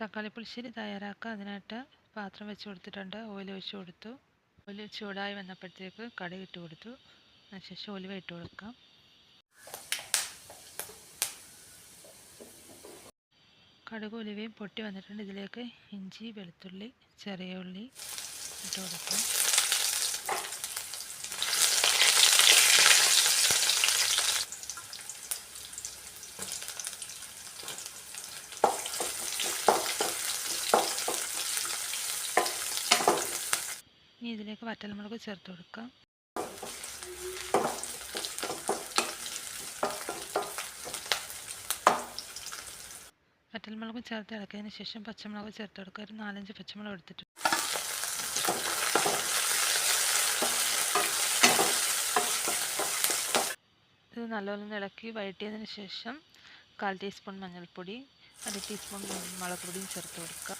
തക്കാളി പുളിശ്ശേരി തയ്യാറാക്കാൻ അതിനായിട്ട് പാത്രം വെച്ച് കൊടുത്തിട്ടുണ്ട്. ഓയിൽ ഒഴിച്ച് കൊടുത്തു. ഓയിൽ ചൂടായി വന്നപ്പോഴത്തേക്ക് കടി ഇട്ട് കൊടുത്തു. അതിനുശേഷം ഒലിവ ഇട്ട് കൊടുക്കാം. കടുക് ഒലിവയും പൊട്ടി വന്നിട്ടുണ്ട്. ഇതിലേക്ക് ഇഞ്ചി വെളുത്തുള്ളി ചെറിയ ഉള്ളി ഇട്ട് കൊടുക്കാം. ഇതിലേക്ക് വറ്റൽമുളക് ചേർത്ത് കൊടുക്കാം. വറ്റൽമുളക് ചേർത്ത് ഇളക്കിയതിന് ശേഷം പച്ചമുളക് ചേർത്ത് കൊടുക്കുക. ഒരു നാലഞ്ച് പച്ചമുളക് എടുത്തിട്ട്. ഇത് നല്ലപോലെ ഇളക്കി വഴറ്റിയതിന് ശേഷം കാൽ ടീസ്പൂൺ മഞ്ഞൾപ്പൊടി അര ടീസ്പൂൺ മുളക് പൊടിയും ചേർത്ത് കൊടുക്കുക.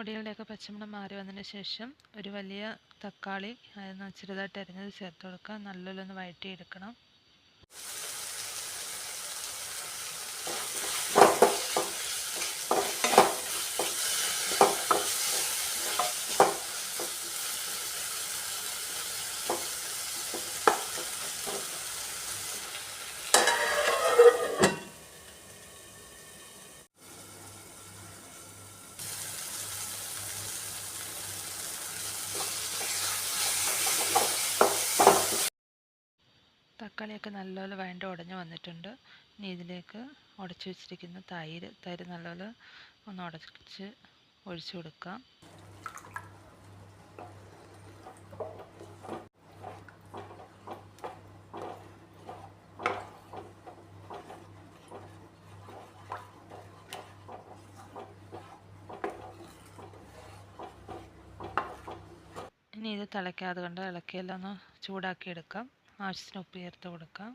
പൊടികളുടെയൊക്കെ പച്ചമണം മാറി വന്നതിന് ശേഷം ഒരു വലിയ തക്കാളി ചെറുതായിട്ട് അരിഞ്ഞത് ചേർത്ത് കൊടുക്കുക നല്ലോണം വഴറ്റിയെടുക്കണം. തക്കാളിയൊക്കെ നല്ലപോലെ വഴണ്ട് ഉടഞ്ഞു വന്നിട്ടുണ്ട്. ഇനി ഇതിലേക്ക് ഉടച്ച് വെച്ചിരിക്കുന്ന തൈര് തൈര് നല്ലപോലെ ഒന്ന് ഉടച്ച് ഒഴിച്ചു കൊടുക്കാം. ഇനി ഇത് തിളയ്ക്കാതെ കൊണ്ട് ഇളക്കിയെല്ലാം ഒന്ന് ചൂടാക്കി എടുക്കാം ആവശ്യത്തിന് ഉപ്പ് ചേർത്ത് കൊടുക്കാം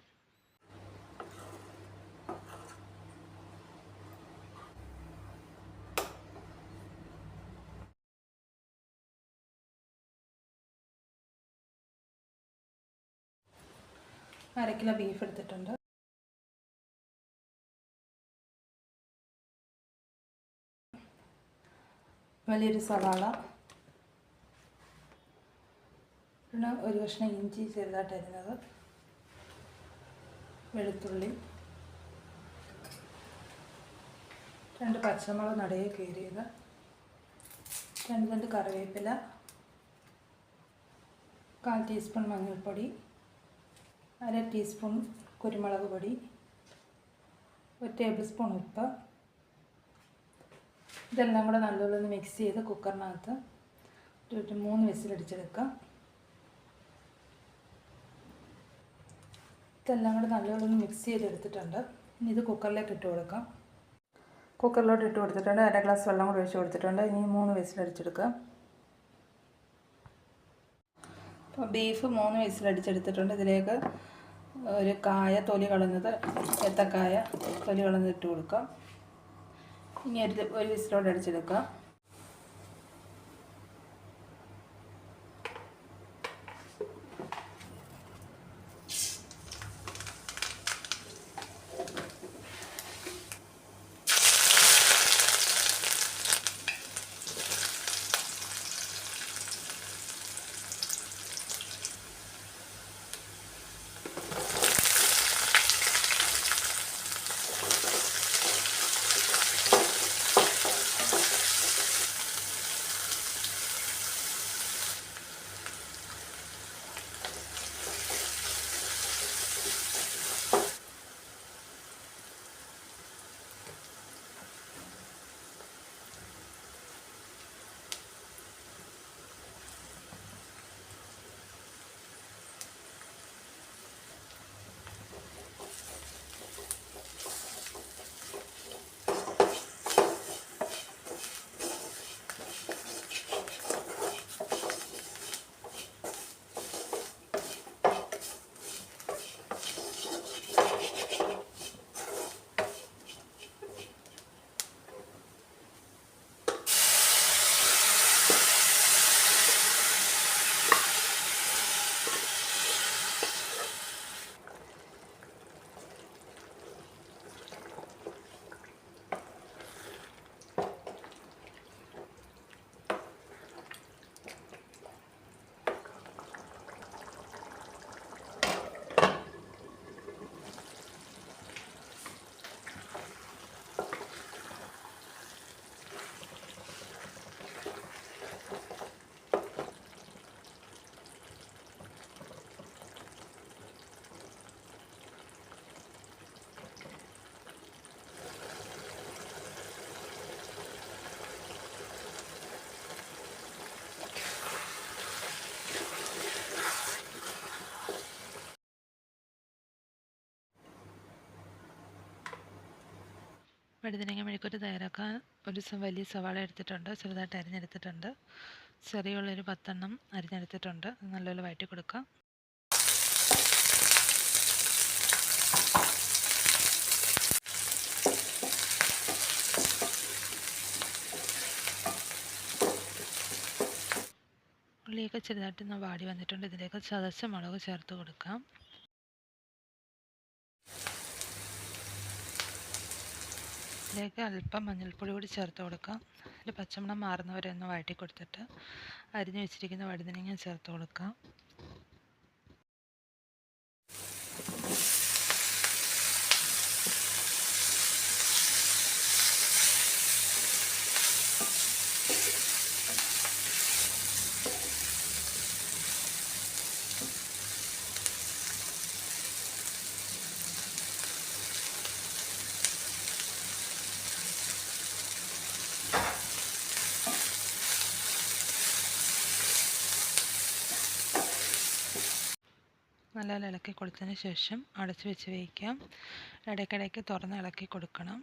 അര കിലോ ബീഫ് എടുത്തിട്ടുണ്ട്. വലിയൊരു സവാള. പിന്നെ ഒരു കഷ്ണം ഇഞ്ചി ചെറുതായിട്ട് അരിഞ്ഞത് വെളുത്തുള്ളി രണ്ട് പച്ചമുളക് നടയെ കീറിയത് രണ്ട് രണ്ട് കറിവേപ്പില കാൽ ടീസ്പൂൺ മഞ്ഞൾപ്പൊടി അര ടീസ്പൂൺ കുരുമുളക് പൊടി ഒരു ടേബിൾ സ്പൂൺ ഉപ്പ്. ഇതെല്ലാം കൂടെ നല്ലോണം മിക്സ് ചെയ്ത് കുക്കറിനകത്ത് ഒരു മൂന്ന് വിസിലടിച്ചെടുക്കാം ഇതെല്ലാം കൂടെ നല്ലപോലെ മിക്സ് ചെയ്തെടുത്തിട്ടുണ്ട്. ഇനി ഇത് കുക്കറിലേക്ക് ഇട്ട് കൊടുക്കാം. കുക്കറിലോട്ട് ഇട്ട് കൊടുത്തിട്ടുണ്ട്. അര ഗ്ലാസ് വെള്ളം കൂടി ഒഴിച്ച് കൊടുത്തിട്ടുണ്ട്. ഇനി മൂന്ന് വിസിലടിച്ചെടുക്കുക അപ്പോൾ ബീഫ് മൂന്ന് വിസിലടിച്ചെടുത്തിട്ടുണ്ട് ഇതിലേക്ക് ഒരു കായ തൊലി കളഞ്ഞത് ഏത്തക്കായ തൊലി കളഞ്ഞത് ഇട്ട് കൊടുക്കാം. ഇനി ഒരു ഒരു വിസിലോട്ട് അടിച്ചെടുക്കാം. വഴുതനങ്ങ മെഴുക്കുവരട്ടി തയ്യാറാക്കാൻ ഒരു വലിയ സവാള എടുത്തിട്ടുണ്ട് ചെറുതായിട്ട് അരിഞ്ഞെടുത്തിട്ടുണ്ട്. ചെറിയുള്ളൊരു പത്തെണ്ണം അരിഞ്ഞെടുത്തിട്ടുണ്ട്. നല്ലപോലെ വഴറ്റി കൊടുക്കാം. ഉള്ളിയൊക്കെ ചെറുതായിട്ട് വാടി വന്നിട്ടുണ്ട്. ഇതിലേക്ക് ചതച്ച മുളക് ചേർത്ത് കൊടുക്കാം. ഇതിലേക്ക് അല്പം മഞ്ഞൾപ്പൊടി കൂടി ചേർത്ത് കൊടുക്കാം. അതിന്റെ പച്ചമണം മാറുന്നവരെ ഒന്ന് വഴറ്റി കൊടുത്തിട്ട് അരിഞ്ഞു വെച്ചിരിക്കുന്ന വഴുതനങ്ങ ചേർത്ത് കൊടുക്കാം. നല്ലപോലെ ഇളക്കി കൊടുത്തതിന് ശേഷം അടച്ച് വെച്ച് വേവിക്കാം. ഇടയ്ക്കിടയ്ക്ക് തുറന്ന് ഇളക്കി കൊടുക്കണം.